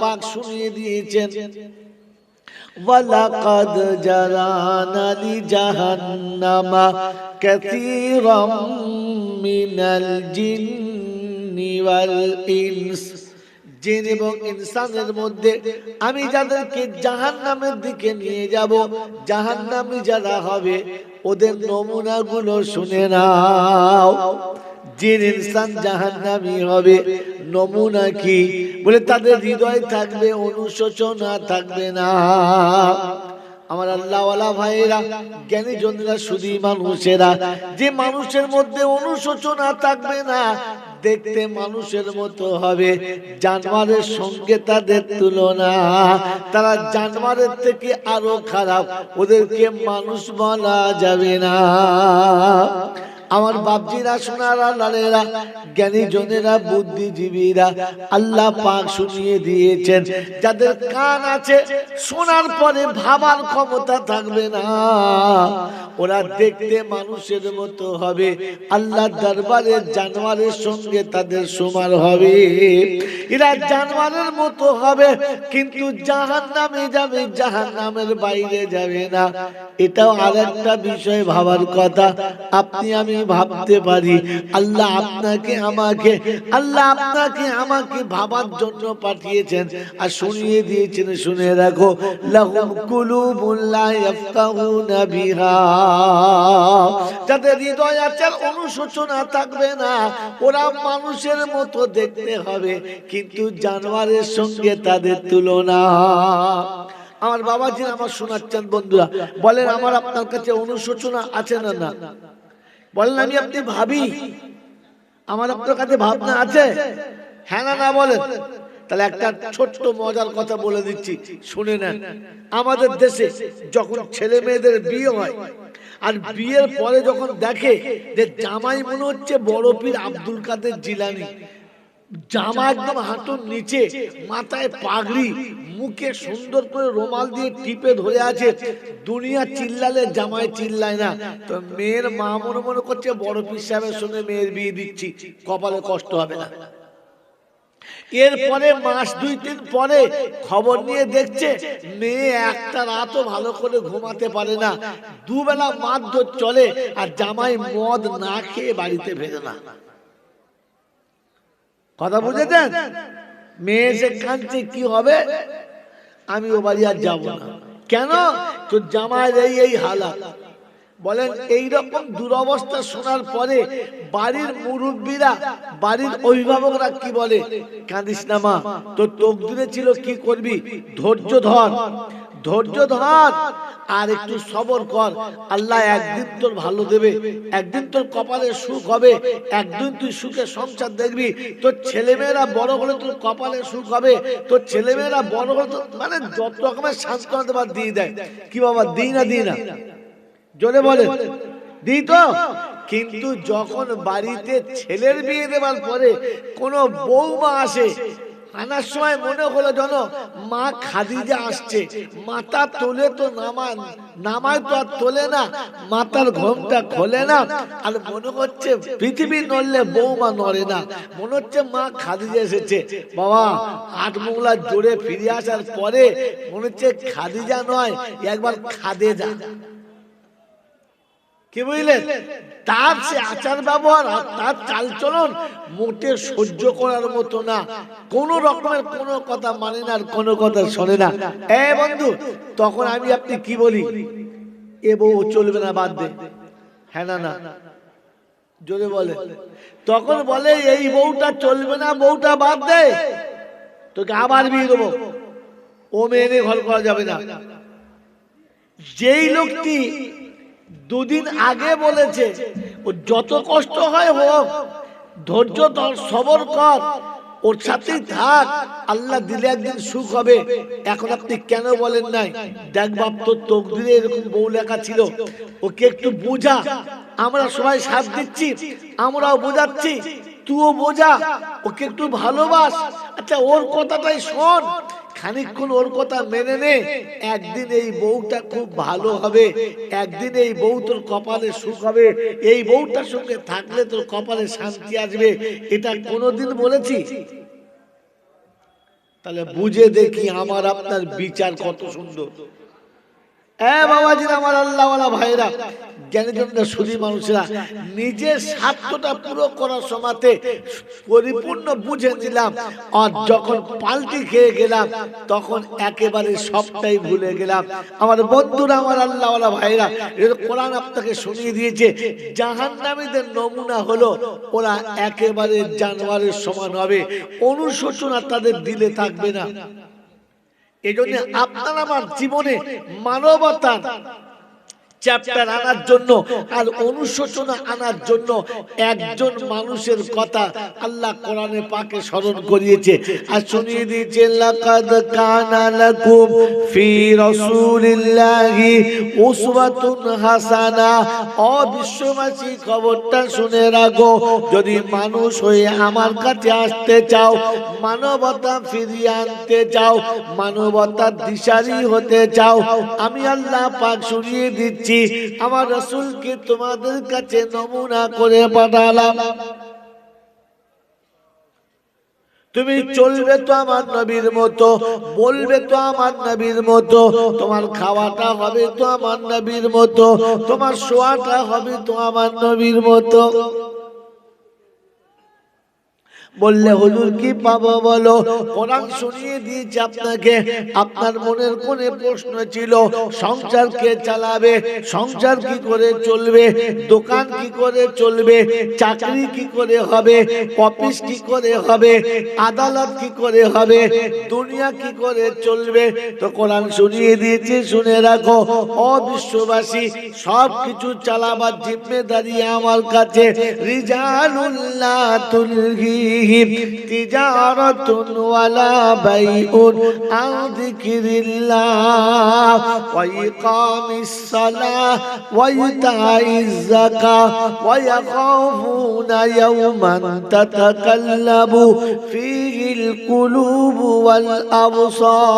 পাক শুনিয়ে দিয়েছেন। ওয়ালাকাদ জারানা লি জাহান্নামা কাসীরাম মিনাল জিন্নি ওয়াল ইনস। জিন এবং ইনসানের মধ্যে আমি যাদেরকে জাহান নামের দিকে নিয়ে যাব জাহান নামে যারা হবে, ওদের নমুনাগুলো শুনে নাও। জিন ইনসান জাহান্নামি হবে। নমুনা কি? বলে তাদের হৃদয় থাকবে, অনুশোচনা থাকবে না। আমার আল্লাহওয়ালা ভাইয়েরা, জ্ঞানী জনেরা শুধু মানুষেরা, যে মানুষের মধ্যে অনুশোচনা থাকবে না, দেখতে মানুষের মতো হবে। জানোয়ারের সঙ্গে তাদের তুলনা, তারা জানোয়ারের থেকে আরও খারাপ, ওদেরকে মানুষ বলা যাবে না। আমার বাপজিরা, সোনারা লালেরা জ্ঞানী জনেরা বুদ্ধিজীবীরা, আল্লাহ পাক শুনিয়ে দিয়েছেন, যাদের কান আছে, শোনার পরে ভাবার ক্ষমতা থাকবে না। ওরা দেখতে মানুষের মতো হবে আল্লাহ দরবারে জানোয়ারের সঙ্গে তাদের সমান হবে। এরা জানোয়ারের মতো হবে, কিন্তু জাহান নামে যাবে জাহান নামের বাইরে যাবে না। এটাও আর একটা বিষয় ভাবার কথা। আপনি আমি ভাবতে পারি। আল্লাহ আপনাকে আমাকে, আল্লাহ আপনাকে আমাকে ভাবার জন্য পাঠিয়েছেন। আর শুনিয়ে দিয়েছেন, শুনে বিহা। যাদের হৃদয় আছে, অনুশোচনা থাকবে না। ওরা মানুষের মতো দেখতে হবে, কিন্তু জানোয়ারের সঙ্গে তাদের তুলনা। আমার বাবাজি আমার শোনাচ্ছেন বন্ধুরা, বলেন আমার আপনার কাছে অনুশোচনা আছে না না? বলেন আমি আপনি ভাবি। আমার আপনার কাছে ভাবনা আছে? হ্যাঁ না না বলেন। তাহলে একটা ছোট্ট মজার কথা বলে দিচ্ছি। শুনে নেন। আমাদের দেশে যখন ছেলে মেয়েদের বিয়ে হয় আর বিয়ের পরে যখন দেখে যে জামাই মনে হচ্ছে বড় পীর আব্দুল কাদের জিলানি। জামা একদম হাঁটুর নিচে, মাথায় পাগড়ি, মুখে সুন্দর করে রোমাল দিয়ে টিপে ধরে আছে। দুনিয়া চিল্লালে জামাই চিল্লায় না। তো মেয়ের মা মনে মনে করছে, বড় সঙ্গে মেয়ের বিয়ে দিচ্ছি, কপালে কষ্ট হবে না। এরপরে মাস দুই তিন পরে খবর নিয়ে দেখছে, মেয়ে একটা রাতও ভালো করে ঘুমাতে পারে না। দুবেলা মারধর চলে আর জামাই মদ না খেয়ে বাড়িতে ফেরে না। কথা বুঝেছেন? মেয়ে এসে কাঁদছে কি হবে? আমি ও বাড়ি আর যাব না। কেন? তো জামাইয়ের এই এই হালাত। বলেন এই রকম দুরবস্থা শোনার পরে বাড়ির মুরব্বীরা বাড়ির অভিভাবকরা কি বলে? কাঁদিস না মা তোর তোক তকদিরে ছিল কি করবি? ধৈর্য ধর। ধৈর্য ধর, আর একটু সবর কর। আল্লাহ একদিন তোর ভালো দেবে, একদিন তোর কপালে সুখ হবে, একদিন তুই সুখে সংসার দেখবি। তোর ছেলেমেয়েরা বড় হলে তোর কপালে সুখ হবে, তোর ছেলেমেয়েরা বড় হলে তোর মানে যত রকমের সান্ত্বনা দেবার দিয়ে দেয়। কি বাবা, দিই না দিই না? জোরে বলে দিই তো। কিন্তু যখন বাড়িতে ছেলের বিয়ে দেওয়ার পরে কোনো বৌমা আসে আনার সময় মনে হলো যেন মা খাদিজা আসছে। মাথা তোলে তো নামায় নামায় তো আর তোলে না, মাথার ঘোমটা খোলে না। আর মনে হচ্ছে পৃথিবী নড়লে বৌমা নড়ে না। মনে হচ্ছে মা খাদিজা এসেছে। বাবা, আট মোগলা জোরে ফিরে আসার পরে মনে হচ্ছে খাদিজা নয়, একবার খাদে যা কি বুঝলেন? তার সে আচার ব্যবহার আর তার চালচলন মোটে সহ্য করার মতো না। কোন রকমের কোনো কথা মানে না আর কোনো কথা শোনে না। এ বন্ধু, তখন আমি আপনি কি বলি? এ বউ চলবে না বাদ দে। হ্যাঁ না না। জোরে বলে। তখন বলে, এই বউটা চলবে না, বউটা বাদ দে। তোকে আবার বিয়ে দেবো। ও মেয়ে ঘর করা যাবে না। যেই লোকটি দুদিন আগে বলেছে ও যত কষ্ট হয় হোক ধৈর্য ধর সবর কর ওর সাথে থাক আল্লাহ দিলে একদিন সুখ হবে। এখন আপনি কেন বলেন নাই? দেখ বাপ তোর তকদিরে এরকম বউ লেখা ছিল। ওকে একটু বোঝা। আমরা সবাই সাথ দিচ্ছি আমরাও বোঝাচ্ছি। তুইও বোঝা ওকে একটু ভালোবাস। আচ্ছা ওর কথাটাই শোন। খানিকক্ষণ ওর কথা মেনে নে, একদিন এই বউটা খুব ভালো হবে, একদিন এই বউ তোর কপালে সুখ হবে, এই বউটার সঙ্গে থাকলে তোর কপালে শান্তি আসবে, এটা কোনোদিন বলেছি? তাহলে বুঝে দেখি আমার আপনার বিচার কত সুন্দর। হ্যাঁ বাবাজির আমার আল্লাহওয়ালা ভাইরা জ্ঞানীজনরা সুদী মানুষরা নিজের স্বার্থটা পুরো করার সময়তে পরিপূর্ণ বুঝে নিলাম। আর যখন পাল্টি খেয়ে গেলাম, তখন একেবারে সবটাই ভুলে গেলাম। আমার বন্ধুরা, আমার আল্লাহওয়ালা ভাইরা কোরআন আপনাকে শুনিয়ে দিয়েছে, জাহান্নামীদের নমুনা হলো, ওরা একেবারে জানোয়ারের সমান হবে। অনুশোচনা তাদের দিলে থাকবে না। এই জন্য আপনার আমার জীবনে মানবতার চ্যাপ্টার আনার জন্য আর অনুশোচনা আনার জন্য একজন মানুষের কথা আল্লাহ কোরআনে পাকে স্মরণ করিয়েছে। আর শুনিয়ে দিয়েছে, লাকাদ ফি রাসূলিল্লাহি উসওয়াতুন হাসানা। খবরটা শুনে রাখো, যদি মানুষ হয়ে আমার কাছে আসতে চাও, মানবতা ফিরিয়ে আনতে চাও, মানবতার দিশারি হতে চাও, আমি আল্লাহ পাক শুনিয়ে দিচ্ছি আমার রসুলকে তোমাদের কাছে নমুনা করে পাঠালাম। তুমি চলবে তো আমার নবীর মতো, বলবে তো আমার নবীর মতো, তোমার খাওয়াটা হবে তো আমার নবীর মতো, তোমার শোয়াটা হবে তো আমার নবীর মতো। বললে, হুজুর, কি পাবো বলো? কোরআন শুনিয়ে দিয়েছে আপনাকে। আপনার মনের কোনে প্রশ্ন ছিল, সংসার কে চালাবে? সংসার কি করে চলবে? দোকান কি করে চলবে? চাকরি কি করে হবে? অফিস কি করে হবে? আদালত কি করে হবে? দুনিয়া কি করে চলবে? তো কোরআন শুনিয়ে দিয়েছে, শুনে রাখো। অবিশ্ববাসী সব কিছু চালাবার জিম্মেদারি আমার কাছে। রিজালুল্লাহ তুলহি تلههم تجارة ولا بيع عن ذكر الله وإقام الصلاة وإيتاء الزكاة ويخافون يوما تتقلب. فيه القلوب والأبصار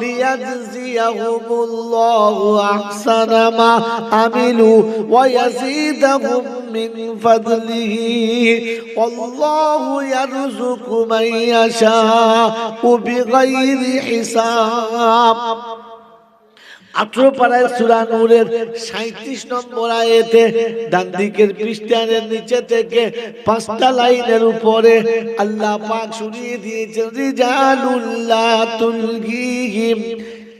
ليجزيهم الله أحسن ما عملوا ويزيدهم من فضله. والله يرزق من يشاء بغير حساب আঠারো পাড়ায় সুরা নূরের সাঁত্রিশ নম্বর আয়েতে ডান দিকের পৃষ্ঠানের নিচে থেকে পাঁচটা লাইনের উপরে আল্লাহ পাক শুনিয়ে দিয়েছেন রিজালুল্লাহ তুলগিহিম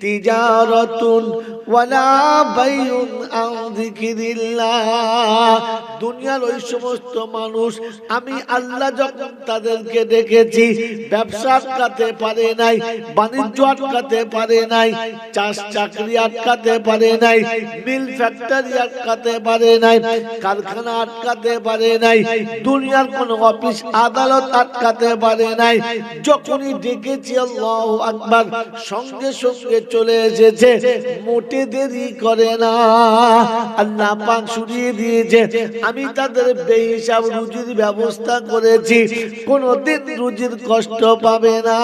তিজারাতুন দুনিয়ার ওই সমস্ত মানুষ, আমি আল্লাহ যখন তাদেরকে দেখেছি, ব্যবসা আটকাতে পারে নাই, বাণিজ্য আটকাতে পারে নাই, চাষ চাকরি আটকাতে পারে নাই, মিল ফ্যাক্টরি আটকাতে পারে নাই, কারখানা আটকাতে পারে নাই, দুনিয়ার কোন অফিস আদালত আটকাতে পারে নাই, যখনই ডেকেছি আল্লাহ আকবার, সঙ্গে সঙ্গে চলে এসেছে, মোটে দেরি করে না। আল্লাহ পাক শুনিয়ে দিয়েছে, আমি তাদের বেহিসাব রুজির ব্যবস্থা করেছি, কোনদিন রুজির কষ্ট পাবে না।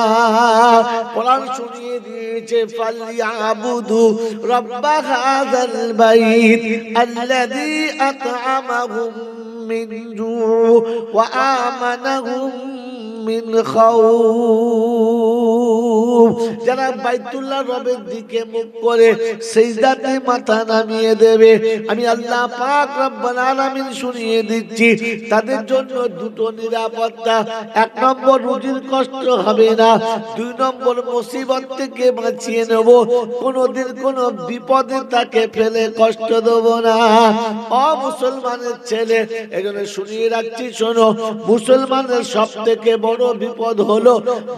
কোরআন শুনিয়ে দিয়েছে, ফালিয়াবুদু রাব্বা হাযাল বাইত আল্লাযী আত'আমাহুম মিন জু ওয়া আমানাহুম মিন খাউফ। যারা বাইতুল্লাহ রবের দিকে মুখ করে সেজদাতে মাথা নামিয়ে দেবে। আমি আল্লাহ পাক রব্বুল আলামিন শুনিয়ে দিচ্ছি, তাদের জন্য দুটো নিরাপত্তা। এক নম্বর, রুজির কষ্ট হবে না। দুই নম্বর, মুসিবত থেকে বাঁচিয়ে নেব। কোনোদিন কোনো বিপদে তাকে ফেলে কষ্ট দেব না। অ মুসলমানের ছেলে, এজন্য শুনিয়ে রাখছি, শোনো। মুসলমানের সব থেকে বড় বিপদ হলো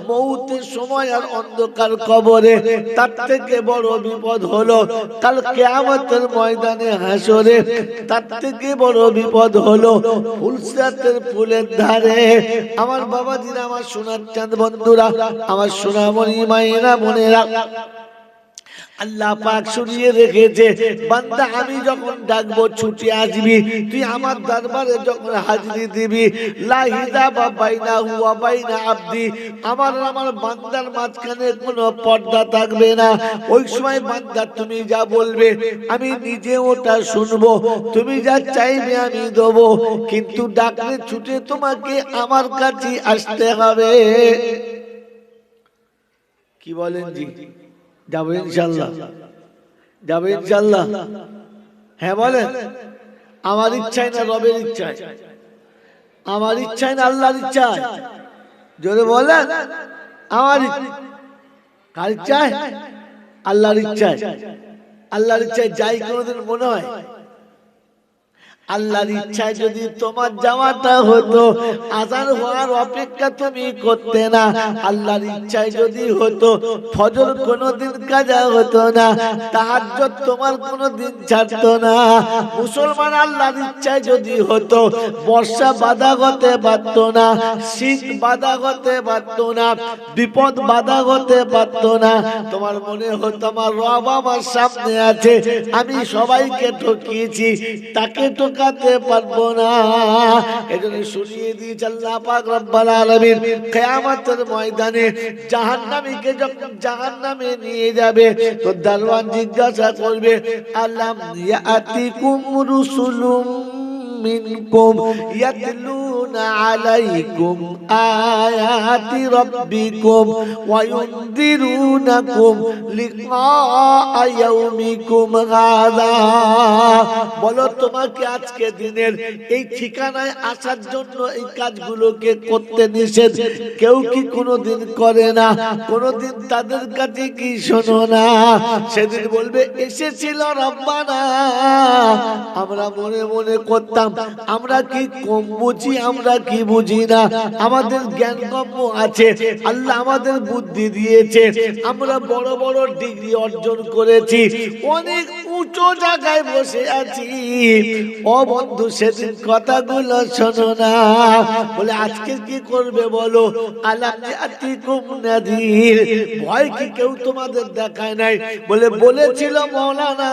মৌতের সময় আর অন্ধকার কবরে। তার থেকে বড় বিপদ হলো কাল কেয়ামতের ময়দানে হাসরে, তার থেকে বড় বিপদ হলো ফুলসাতের ফুলের ধারে। আমার বাবা বাবাজিরা, আমার সোনার চাঁদ বন্ধুরা, আমার সোনামণি মায়েরা মনেরা আল্লাহ পাক শুনিয়ে রেখেছে বান্দা আমি যখন ডাকবো ছুটি আসবি তুই আমার দরবারে যখন হাজিরি দিবি লাহিদা বা বাইনা হুয়া বাইনা আব্দি আমার আমার বান্দার মাঝখানে কোনো পর্দা থাকবে না। ওই সময় বান্দা তুমি যা বলবে আমি নিজে ওটা শুনব তুমি যা চাইবে আমি দেবো কিন্তু ডাকলে ছুটে তোমাকে আমার কাছে আসতে হবে। কি বলেন জি? যাব ইনশাল্লাহ যাব ইনশাল্লাহ হ্যাঁ বলেন। আমার ইচ্ছাই না রবের ইচ্ছায়। আমার ইচ্ছাই না আল্লাহর ইচ্ছায়। জোরে বলেন। আমার কার ইচ্ছায়? আল্লাহর ইচ্ছায়। আল্লাহর ইচ্ছায় যাই কোনোদিন মনে হয়? আল্লাহর ইচ্ছায় যদি তোমার যাওয়াটা হতো আজান হওয়ার অপেক্ষা তুমি করতে না। আল্লাহর ইচ্ছায় যদি হতো ফজর কোনোদিন কাজা হতো না। তাহাজ্জুদ তোমার কোনোদিন ছাড়তো না। মুসলমান আল্লাহর ইচ্ছায় যদি হতো বর্ষা বাধা হতে পারত না। শীত বাধা হতে পারত না। বিপদ বাধা হতে পারত না। তোমার মনে হতো আমার রব আমার সামনে আছে। আমি সবাইকে ঠকিয়েছি। তাকে ঠকাতে পারব না। এজন্য শুনিয়ে দিয়েছে আল্লাহ পাক রব্বাল আলামিন, কিয়ামতের ময়দানে জাহান্নামীকে যখন জাহান্নামে নিয়ে যাবে, তো দারওয়ান জিজ্ঞাসা করবে, আলাম ইয়াতিকুম রুসুলুম? منكم يتلون عليكم آيات ربكم وينذرونكم لقاء يومكم هذا বলো তোমাকে আজকে দিনের এই ঠিকানায় আসার জন্য এই কাজগুলোকে করতে নিষেধ কেউ কি কোনোদিন করে না কোনোদিন তাদের কাছে কি শোনো না সেদিন বলবে এসেছিল রব্বানা আমরা মনে মনে করতাম আমরা কি কম বুঝি, আমরা কি বুঝি না? আমাদের জ্ঞান কম্য আছে, আল্লাহ আমাদের বুদ্ধি দিয়েছে। আমরা বড় বড় ডিগ্রি অর্জন করেছি, অনেক উঁচু জায়গায় বসে আছি। ও বন্ধু, সেদিন কথাগুলো শোনো না। বলে, আজকে কি করবে বলো? ভয় কি কেউ তোমাদের দেখায় নাই? বলে, বলেছিল মৌলানা,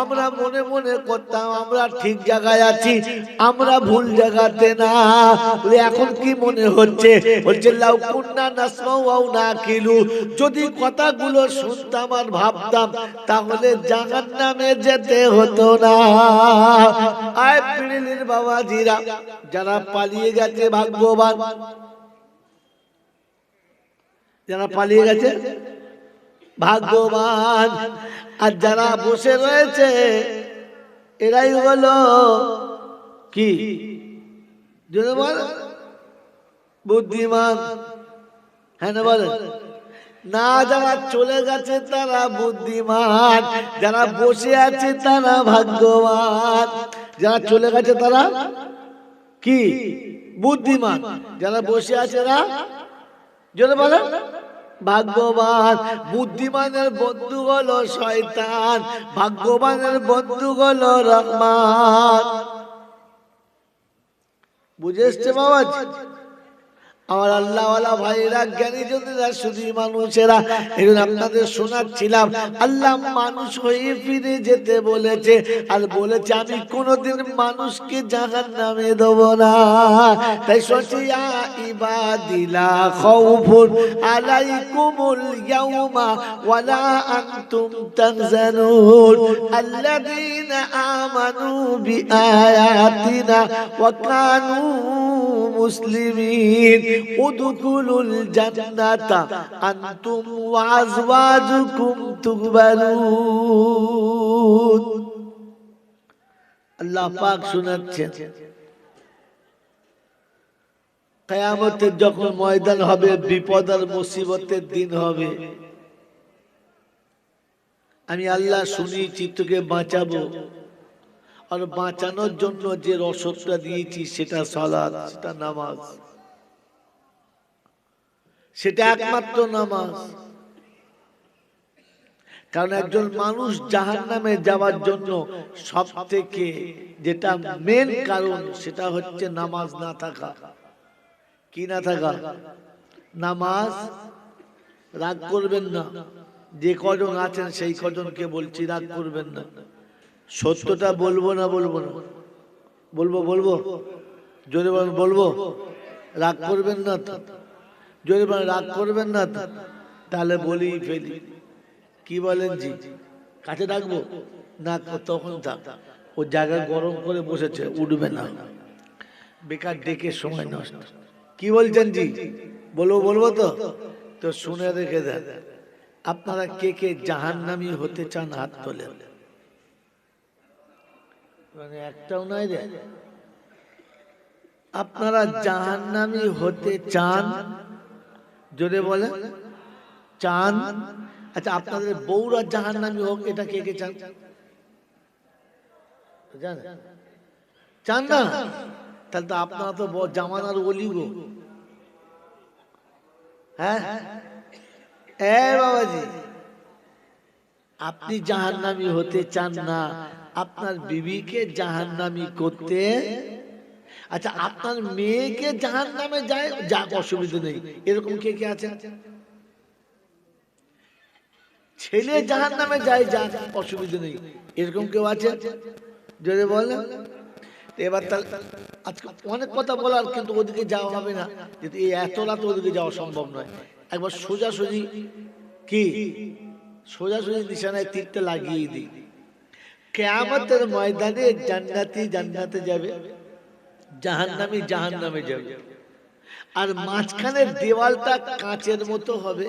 আমরা মনে মনে করতাম, আমরা ঠিক জায়গায় আছি, আমরা ভুল জায়গাতে না। এখন কি মনে হচ্ছে? বলছে, লাউ কুন্না নাসমাউ আও নাকিলু। যদি কথাগুলো শুনতাম আর ভাবতাম, তাহলে জাহান্নামে যেতে হতো না। আয় পিড়িলির বাবাজিরা, যারা পালিয়ে গেছে ভাগ্যবান। যারা পালিয়ে গেছে ভাগ্যবান। আর যারা বসে রয়েছে, এরাই হলো কি? বুদ্ধিমান? হ্যাঁ বলেন না, যারা চলে গেছে তারা বুদ্ধিমান। যারা বসে আছে তারা ভাগ্যবান। যারা চলে গেছে তারা কি? বুদ্ধিমান। যারা বসে আছে না জোরে বলো ভাগ্যবান। বুদ্ধিমানের বন্ধু হলো শয়তান। ভাগ্যবানের বন্ধু হলো রহমান। বুঝে এসছে বাবা আমার আল্লাহওয়ালা ভাইরা, জ্ঞানী জনেরা শুধু মানুষেরা এগুলো আপনাদের শোনাচ্ছিলাম, আল্লাহ মানুষ হয়ে ফিরে যেতে বলেছে, আর বলেছে, আমি কোনোদিন মানুষকে জাহান নামে দেব না। তাই সচিয়া ইবাদিলা মুসলিমিন। উদখুলুল জান্নাতা আনতুম ওয়া আজওয়াজুকুম আল্লাহ পাক শোনাচ্ছেন। কিয়ামতের যখন ময়দান হবে, বিপদ আর মুসিবতের দিন হবে। আমি আল্লাহ শুনি চিত্তকে বাঁচাবো। আর বাঁচানোর জন্য যে রসদটা দিয়েছি, সেটা সালাদ, সেটা নামাজ। সেটা একমাত্র নামাজ। কারণ একজন মানুষ জাহান নামে যাওয়ার জন্য সব থেকে যেটা মেন কারণ সেটা হচ্ছে নামাজ না থাকা। কি না থাকা? নামাজ রাগ করবেন না। যে কজন আছেন সেই কজনকে বলছি রাগ করবেন না। সত্যটা বলব না বলব না? বলব বলব? জোরে বলব? রাগ করবেন না জোরে বলেন, রাগ করবেন না তাহলে বলি ফেলি। কি বলেন জি? কাছে ডাকবো? না, তখন থাক ও জায়গা গরম করে বসেছে, উঠবে না। বেকার ডেকে সময় নষ্ট। কি বলছেন জি? বলব বলব তো? তো শুনে রেখে দেন। আপনারা কে কে জাহান্নামি হতে চান হাত তোলে মানে একটাও নাই রে। আপনারা জাহান্নামি হতে চান জোরে বলে চান আচ্ছা আপনাদের বউরা জাহান্নামি হোক এটা কে কে চান চান না? তাহলে তো আপনারা তো জামানার অলি গো হ্যাঁ? এ বাবাজি। আপনি জাহান্নামি হতে চান না। আপনার বিবিকে জাহান্নামি করতে আচ্ছা আপনার মেয়েকে জাহান্নামে যায় যাক অসুবিধা নেই। এরকম কে কে আছে? ছেলে জাহান্নামে যায় যা অসুবিধা নেই। এরকম কেউ আছে? যদি বলেন। এবার তাহলে আজকে অনেক কথা বলার কিন্তু ওদিকে যাওয়া হবে না। এই এত রাত ওদিকে যাওয়া সম্ভব নয়। একবার সোজাসুজি কি? সোজাসুজি নিশানায় তীরটা লাগিয়ে দিই। কেয়ামতের ময়দানে জান্নাতি জান্নাতে যাবে। জাহান্নামি জাহান্নামে যাবে। আর মাঝখানের দেওয়ালটা কাঁচের মতো হবে।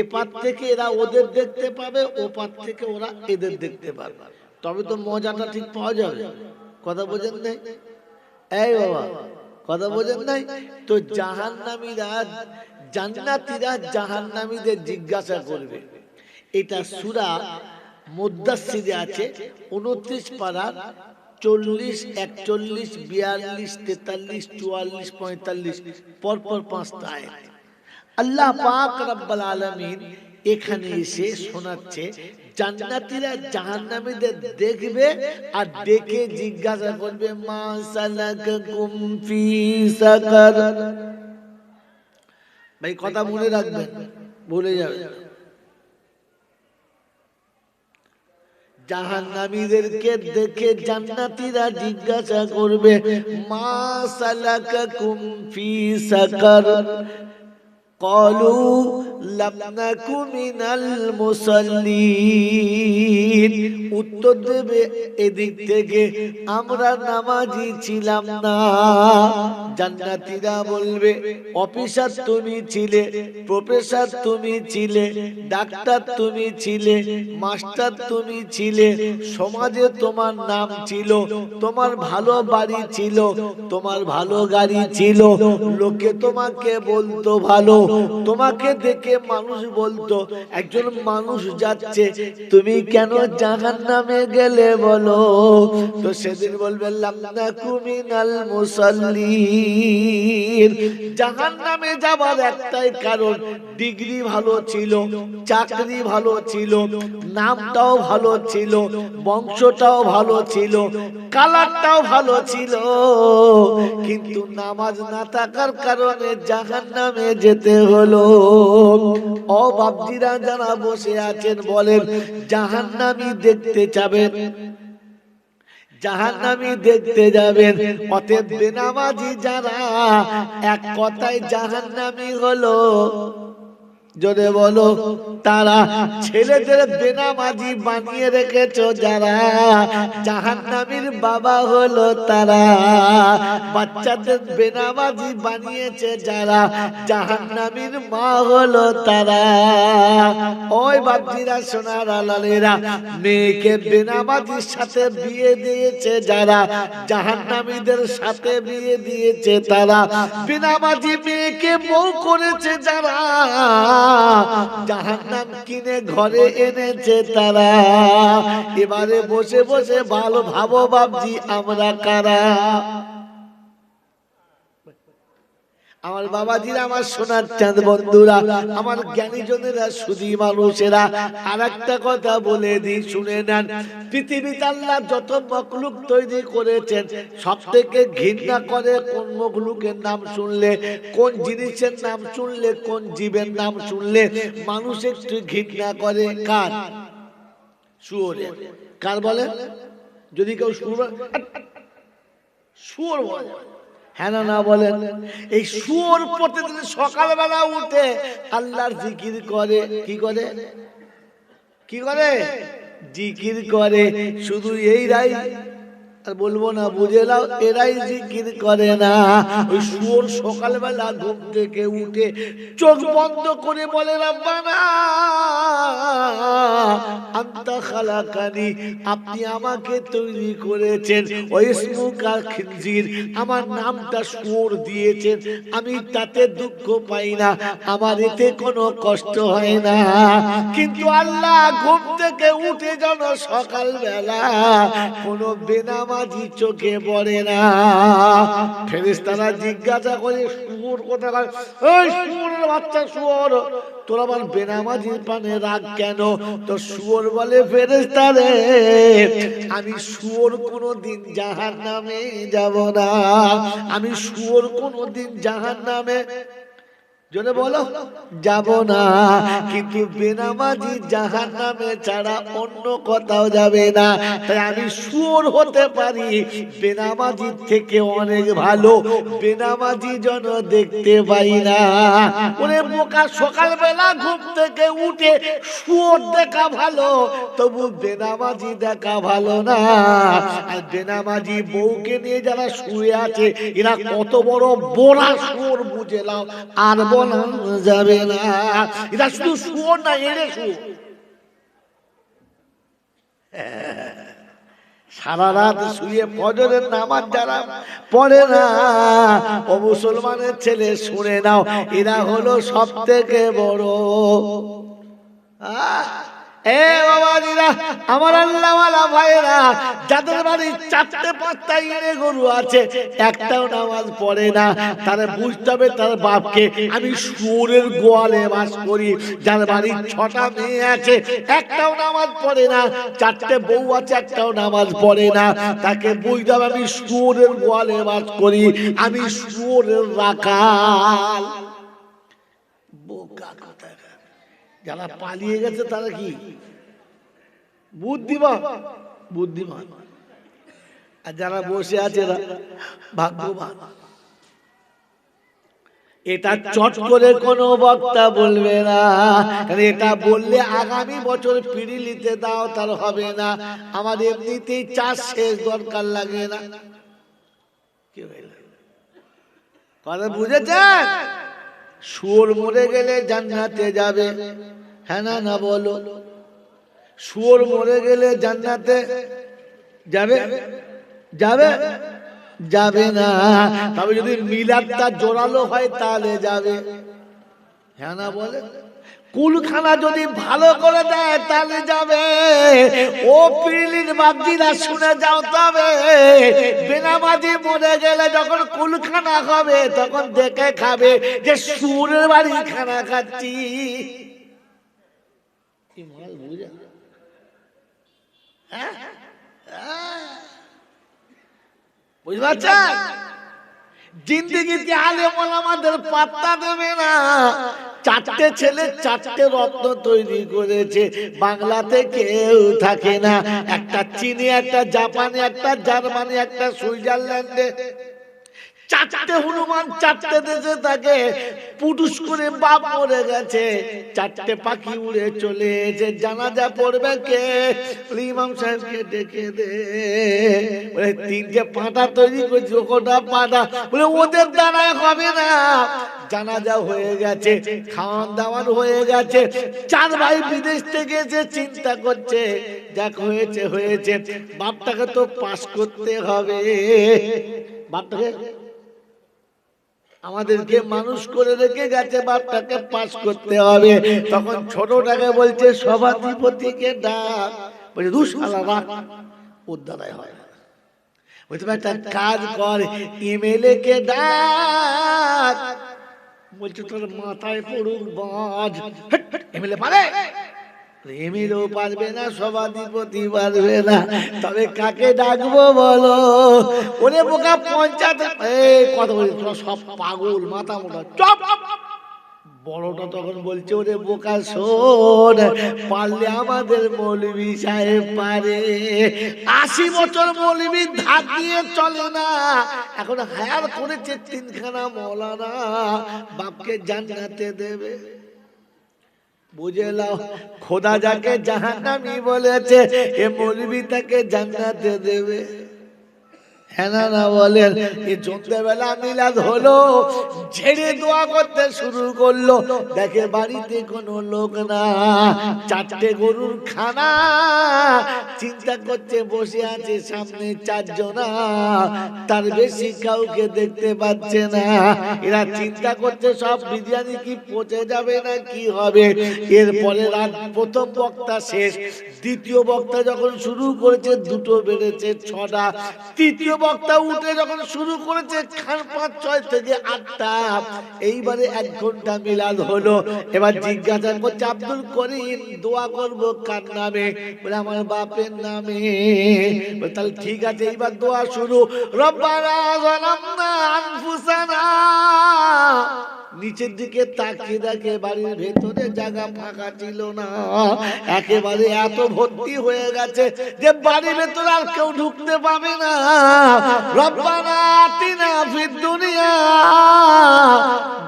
এপার থেকে এরা ওদের দেখতে পাবে ওপার থেকে ওরা এদের দেখতে পাবে। তবে তো মজাটা ঠিক পাওয়া যাবে? কথা বোঝেন নাই? এই বাবা কথা বোঝেন নাই? তো জাহান্নামীরা জান্নাতীরা জাহান্নামীদের জিজ্ঞাসা করবে। এটা সুরা মুদাসিরে আছে উনত্রিশ পাড়ার চল্লিশ একচল্লিশ, বিয়াল্লিশ, তেতাল্লিশ, চুয়াল্লিশ, পঁয়তাল্লিশ, পরপর পাঁচটা আয়াত। আল্লাহ পাক রব্বাল আলামিন এখানে এসে শোনাচ্ছে, জান্নাতীরা জাহান্নামীদের দেখবে আর ডেকে জিজ্ঞাসা করবে, মা সালাকাকুম ফি সাকার? ভাই, কথা মনে রাখবেন, ভুলে যাবেন। জাহান্নামীদেরকে দেখে জান্নাতীরা জিজ্ঞাসা করবে মা সালাকা কুমফি সাকার? قالوا لم نك من المصلين উত্তর দেবে এদিক থেকে আমরা নামাজি ছিলাম না জান্নাতীরা বলবে অফিসার তুমি ছিলে প্রফেসর তুমি ছিলে ডাক্তার তুমি ছিলে মাস্টার তুমি ছিলে সমাজে তোমার নাম ছিল তোমার ভালো বাড়ি ছিল তোমার ভালো গাড়ি ছিল লোকে তোমাকে বলতো ভালো তোমাকে দেখে মানুষ বলতো, একজন মানুষ যাচ্ছে, তুমি কেন জাহান নামে গেলে বলো? তো সেদিন বলবে জাহান নামে যাবার একটাই কারণ, ডিগ্রি ভালো ছিল, চাকরি ভালো ছিল, নামটাও ভালো ছিল, বংশটাও ভালো ছিল, কালারটাও ভালো ছিল। কিন্তু নামাজ না থাকার কারণে জাহান নামে যেতে হলো। ও বাবজিরা যারা বসে আছেন বলেন, জাহান্নামি দেখতে যাবেন। জাহান্নামি দেখতে যাবেন। অতএব বেনামাজি যারা এক কথায় জাহান্নামি হলো। যদি বলো, তারা ছেলেদের বেনামাজি বানিয়ে রেখেছো যারা, জাহান্নামীর বাবা হলো তারা, বাচ্চাদের বেনামাজি বানিয়েছে যারা, জাহান্নামীর মা হলো তারা। ওই বাপজিরা, সোনার আলালেরা, মেয়েকে বেনামাজির সাথে বিয়ে দিয়েছে যারা, জাহান্নামীদের সাথে বিয়ে দিয়েছে তারা। বেনামাজি মেয়েকে বউ করেছে যারা জাহান্নাম কিনে ঘরে এনেছে তারা। এবারে বসে বসে ভালো ভাবো বাবজি আমরা কারা? আমার বাবাজিরা আমার সোনার চাঁদ বন্ধুরা আমার জ্ঞানীজনেরা সুদী মানুষেরা আর একটা কথা বলে দিই শুনে নেন। পৃথিবীতে আল্লাহ যত মকলুক তৈরি করেছেন সব থেকে ঘৃণা করে কোন মকলুকের নাম শুনলে কোন জিনিসের নাম শুনলে কোন জীবের নাম শুনলে মানুষ একটু ঘৃণা করে কার শুয়োরে কার? বলে? যদি কেউ শুয়োর শুয়োর বলে। হ্যাঁ না বলেন, এই সুর প্রতিদিন সকালবেলা উঠে আল্লাহর জিকির করে, কি করে? কি করে? জিকির করে, শুধু এই রাই বলব না, বুঝে নাও, এরাই জিকির করে না। ওই শুয়োর সকালবেলা ঘুম থেকে উঠে চোখ বন্ধ করে বলে, রাব্বানা আপনি আমাকে তৈরি করেছেন ওই স্মুকার খিনজির আমার নামটা শুয়োর দিয়েছেন, আমি তাতে দুঃখ পাই না, আমার এতে কোনো কষ্ট হয় না। কিন্তু আল্লাহ ঘুম থেকে উঠে যেন সকালবেলা কোনো বেনামাজি চোখে পড়ে না। ফেরেশতারা জিজ্ঞাসা করে, শুয়োর ওই শুয়োরের বাচ্চা, শুয়োর। তোর আবার বেনামাজির পানে রাগ কেন? তো শুয়োর বলে, ফেরেশতারে, আমি শুয়োর কোনো দিন জাহান নামে যাব না। আমি শুয়োর কোনো দিন জাহান নামে জনে বলো, যাব না। কিন্তু বেনামাজি জাহান নামে ছাড়া অন্য কোথাও যাবে না। তাই আমি সুর হতে পারি। বেনামাজির থেকে অনেক ভালো। বেনামাজি জন দেখতে পাই না। ওরে বোকা, সকালবেলা ঘুম থেকে উঠে শুয়োর দেখা ভালো, তবু বেনামাজি দেখা ভালো না। আর বেনামাজি বউকে নিয়ে যারা শুয়ে আছে, এরা কত বড় বোরা শুয়োর বুঝে নাও। আর বলা যাবে না। এটা শুধু শুয়োর না, এড়ে শুয়োর সারা রাত শুয়ে ফজরের নামাজ যারা পড়ে না, ও মুসলমানের ছেলে শুনে নাও, এরা হলো সব থেকে বড়। আহ! আমার যাদের বাড়ি চারটে পাঁচটা গরু আছে, একটাও নামাজ পড়ে না। বুঝতে হবে তার বাপকে আমি গোয়ালে করি, যার বাড়ি ছটা মেয়ে আছে, একটাও নামাজ পড়ে না, চারটে বউ আছে, একটাও নামাজ পড়ে না। তাকে বুঝতে হবে আমি সুরের গোয়ালে বাস করি, আমি সুরের রাখাল। বোকা যারা পালিয়ে গেছে তারা কি? বুদ্ধিমান। বুদ্ধিমান। আর যারা বসে আছে ভাগ্যবান। এটা চট করে কোনো বক্তা বলবে না। এটা বললে আগামী বছর পিড়ি নিতে দাও, তার হবে না। আমার এমনিতেই চাষ শেষ দরকার লাগে না। কথা বুঝেছেন? শুয়োর মরে গেলে জান্নাতে যাবে। হ্যাঁ না না বলো। শুয়োর মরে গেলে জান্নাতে যাবে? যাবে? যাবে না। তবে যদি মিলাদটা জোরালো হয় তাহলে যাবে। হ্যাঁ না বলে? কুলখানা যদি ভালো করে দেয়, তাহলে যাবে। ও পিলির বাগদিরা শুনে যাও তবে। বেনামাজি মরে গেলে যখন কুলখানা হবে, তখন দেখে খাবে যে সুরের বাড়ি খানা খাচ্ছি। হ্যাঁ? হ্যাঁ। বুঝতে পারছেন? জিন্দিগিতে আলে আমাদের পাত্তা দেবে না। চারটে ছেলে চারটে রত্ন তৈরি করেছে। বাংলাতে কেউ থাকে না। একটা চীনে, একটা জাপানে, একটা জার্মানি, একটা সুইজারল্যান্ডে। চারটে হনুমান চারটে দেশে থাকে, পুটুস করে বাপ মরে গেছে, চারটে পাখি উড়ে চলে এসে জানাজা পড়বে কে? বলে ইমাম সাহেবকে ডেকে দে। বলে, তিনটে পাটা তৈরি করছি, ওটা পাটা। বলে, ওদের দ্বারাই হবে না। জানাজা হয়ে গেছে খাওয়ান দাওয়ান হয়ে গেছে, চার ভাই বিদেশ থেকে এসে চিন্তা করছে, দেখ, হয়েছে হয়েছে, বাপটাকে তো পাস করতে হবে। বাপটাকে আমাদেরকে মানুষ করে রেখে গেছে বাপটাকে পাস করতে হবে। তখন ছোটটাকে বলছে সভাধিপতিকে ডাক। বলছে দুশালা রাখ ওর দ্বারাই হয় না। বলছে একটা কাজ কর এমএলএ কে ডাক। বলছে তোর মাথায় পড়ুক বাজ। এমএলএ পারে এমএলএও পারবে না, সভাধিপতি পারবে না। তবে কাকে ডাকবো বলো? ওরে বোকা পঞ্চায়েত এই কথা বলি সব পাগল, মাথা মোটা। চপ! বড়টা তখন বলছে, ওরে বোকা, শোন, পারলে আমাদের মৌলবী সাহেব পারে। আশি বছর মৌলবী ধার দিয়ে চলে না। এখন হায়ার করেছে তিনখানা মৌলানা, বাপকে জান্নাতে দেবে। বুঝে নাও খোদা যাকে জাহান্নামি বলেছে এ মৌলবি তাকে জান্নাতে দেবে। হ্যাঁ না না বলেন, এই সন্ধ্যেবেলা মিলাদ হলো, ঝেড়ে দোয়া করতে শুরু করল। দেখে বাড়িতে কোনো লোক না, চারটে গরুর খানা চিন্তা করছে, বসে আছে সামনে চারজনা, তার বেশি কাউকে দেখতে পাচ্ছে না। এরা চিন্তা করছে, সব বিরিয়ানি কি পচে যাবে না, কি হবে? এরপরে রাত, প্রথম বক্তা শেষ। দ্বিতীয় বক্তা যখন শুরু করেছে, দুটো বেড়েছে ছটা। তৃতীয় বক্তা উঠে যখন শুরু করেছে খান পাঁচ, ছয় থেকে আটটা, এইবারে এক ঘণ্টা মিলাদ হলো। এবার জিজ্ঞাসা করছে, আব্দুল করিম, দোয়া করব কার নামে? বলে, আমার বাপের নামে। তাহলে ঠিক আছে, এইবার দোয়া শুরু। রব্বানা যালামনা আনফুসানা। নিচের দিকে তাকিয়ে দেখে বাড়ির ভেতরে জায়গা ফাঁকা ছিল না। একেবারে এত ভর্তি হয়ে গেছে যে বাড়ির ভেতরে আর কেউ ঢুকতে পাবে না। রব্বানা আতিনা ফিদ দুনিয়া।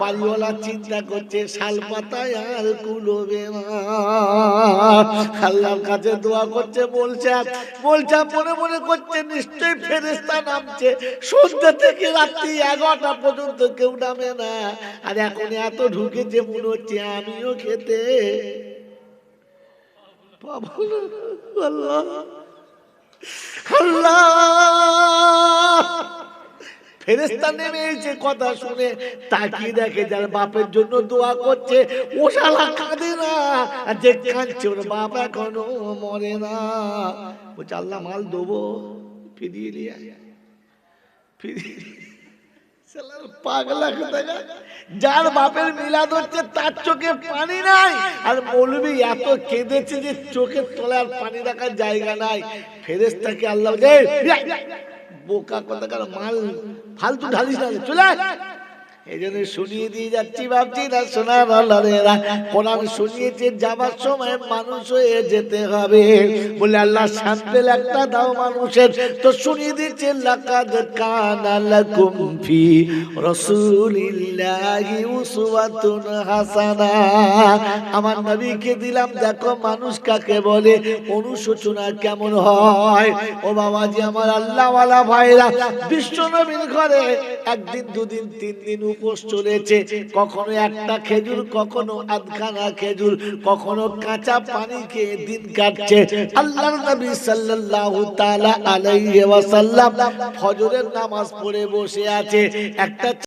বাড়িওয়ালা চিন্তা করছে, শাল পাতায় আর কুলোবে না। আল্লাহর কাছে দোয়া করছে, বলছে বলছে, মনে মনে করছে, নিশ্চয়ই ফেরেস্তা নামছে। সন্ধ্যা থেকে রাত্রি এগারোটা পর্যন্ত কেউ নামে না। আর এখন এত ঢুকেছে মনে হচ্ছে আমিও খেতে। ফেরেস্তা নেমে এসে কথা শুনে। তাকিয়ে দেখে যার বাপের জন্য দোয়া করছে। ও কাঁদে না। আর যে কাঁদছে, ওর বাপ এখনও মরে না। বলছে, আল্লাহ মাল দেবো। ফিরিয়ে নিয়ে। ফিরিয়ে যার বাপের মিলাদ হচ্ছে তার চোখে পানি নাই। আর মৌলবি এত কেঁদেছে যে চোখের তলায় আর পানি রাখার জায়গা নাই। ফেরেস্তাকে আল্লাহ বলছে, "এই, এই, বোকা কথাকার মাল? ফালতু ঢালিস না চলে আয়।" এই জন্য শুনিয়ে দিয়ে যাচ্ছি ভাবছি, না শোনার আল্লাহরা কোরআন শুনিয়েছে, যাবার সময় মানুষ হয়ে যেতে হবে। বলে আল্লাহ শান্তেল একটা দাও মানুষের। তো শুনিয়ে দিচ্ছে লাকাদ কানা লাকুম ফি রাসূলিল্লাহি উসওয়াতুন হাসানা। আমার নবীকে দিলাম, দেখো মানুষ কাকে বলে, অনুশোচনা কেমন হয়? ও বাবাজি, আমার আল্লাহওয়ালা ভাইরা, বিশ্ব নবীর ঘরে একদিন, দুদিন, তিন দিন উপোস চলেছে। কখনো একটা খেজুর, কখনো আধখানা খেজুর, কখনো কাঁচা পানি খেয়ে দিন কাটছে। আল্লাহর নবী সাল্লাল্লাহু তাআলা আলাইহি ওয়াসাল্লাম ফজরের নামাজ পড়ে বসে আছে। একটা